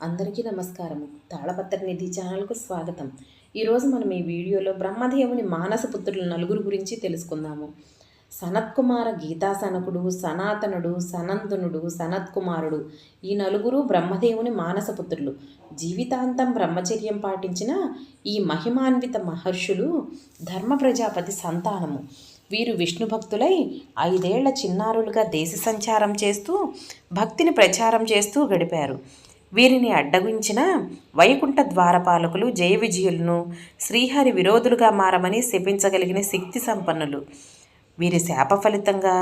అందరికీ నమస్కారము. తాళపత్ర నిధి ఛానల్కు స్వాగతం. ఈరోజు మనం ఈ వీడియోలో బ్రహ్మదేవుని మానస పుత్రుల నలుగురు గురించి తెలుసుకుందాము. సనత్కుమార గీతాసనకుడు సనాతనుడు సనందనుడు సనత్కుమారుడు ఈ నలుగురు బ్రహ్మదేవుని మానస పుత్రులు. జీవితాంతం బ్రహ్మచర్యం పాటించిన ఈ మహిమాన్విత మహర్షులు ధర్మ ప్రజాపతి సంతానము. వీరు విష్ణు భక్తులై ఐదేళ్ళ చిన్నారులుగా దేశ సంచారం చేస్తూ భక్తిని ప్రచారం చేస్తూ గడిపారు. వీరిని అడ్డగించిన వైకుంఠ ద్వారపాలకులు జయ విజయులను శ్రీహరి విరోధులుగా మారమని శపించగలిగిన శక్తి సంపన్నులు. వీరి శాప ఫలితంగా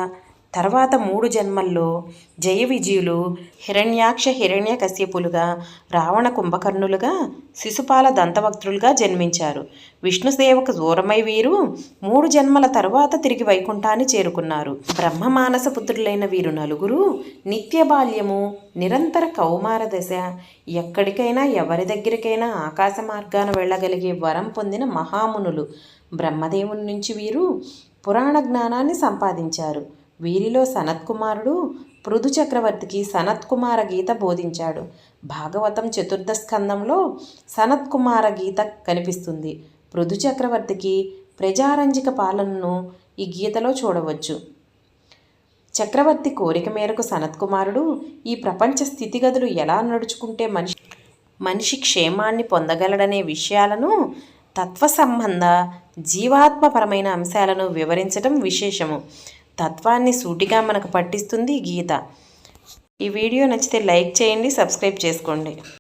తర్వాత మూడు జన్మల్లో జయ విజయులు హిరణ్యాక్ష హిరణ్య కశ్యపులుగా రావణ కుంభకర్ణులుగా శిశుపాల దంతవక్తులుగా జన్మించారు. విష్ణు సేవకు దూరమై వీరు మూడు జన్మల తరువాత తిరిగి వైకుంఠాన్ని చేరుకున్నారు. బ్రహ్మ మానస పుత్రులైన వీరు నలుగురు నిత్య బాల్యము నిరంతర కౌమార దశ ఎక్కడికైనా ఎవరి దగ్గరికైనా ఆకాశ మార్గాన వెళ్ళగలిగే వరం పొందిన మహామునులు. బ్రహ్మదేవుని నుంచి వీరు పురాణ జ్ఞానాన్ని సంపాదించారు. వీరిలో సనత్కుమారుడు పృథు చక్రవర్తికి సనత్కుమార గీత బోధించాడు. భాగవతం చతుర్థ స్కందంలో సనత్కుమార గీత కనిపిస్తుంది. పృథు చక్రవర్తికి ప్రజారంజిక పాలనను ఈ గీతలో చూడవచ్చు. చక్రవర్తి కోరిక మేరకు సనత్కుమారుడు ఈ ప్రపంచ స్థితిగతులు ఎలా నడుచుకుంటే మనిషి మనిషి క్షేమాన్ని పొందగలడనే విషయాలను తత్వ సంబంధ జీవాత్మపరమైన అంశాలను వివరించడం విశేషము. తత్వాన్ని సూటిగా మనకు పట్టిస్తుంది గీత. ఈ వీడియో నచ్చితే లైక్ చేయండి సబ్స్క్రైబ్ చేసుకోండి.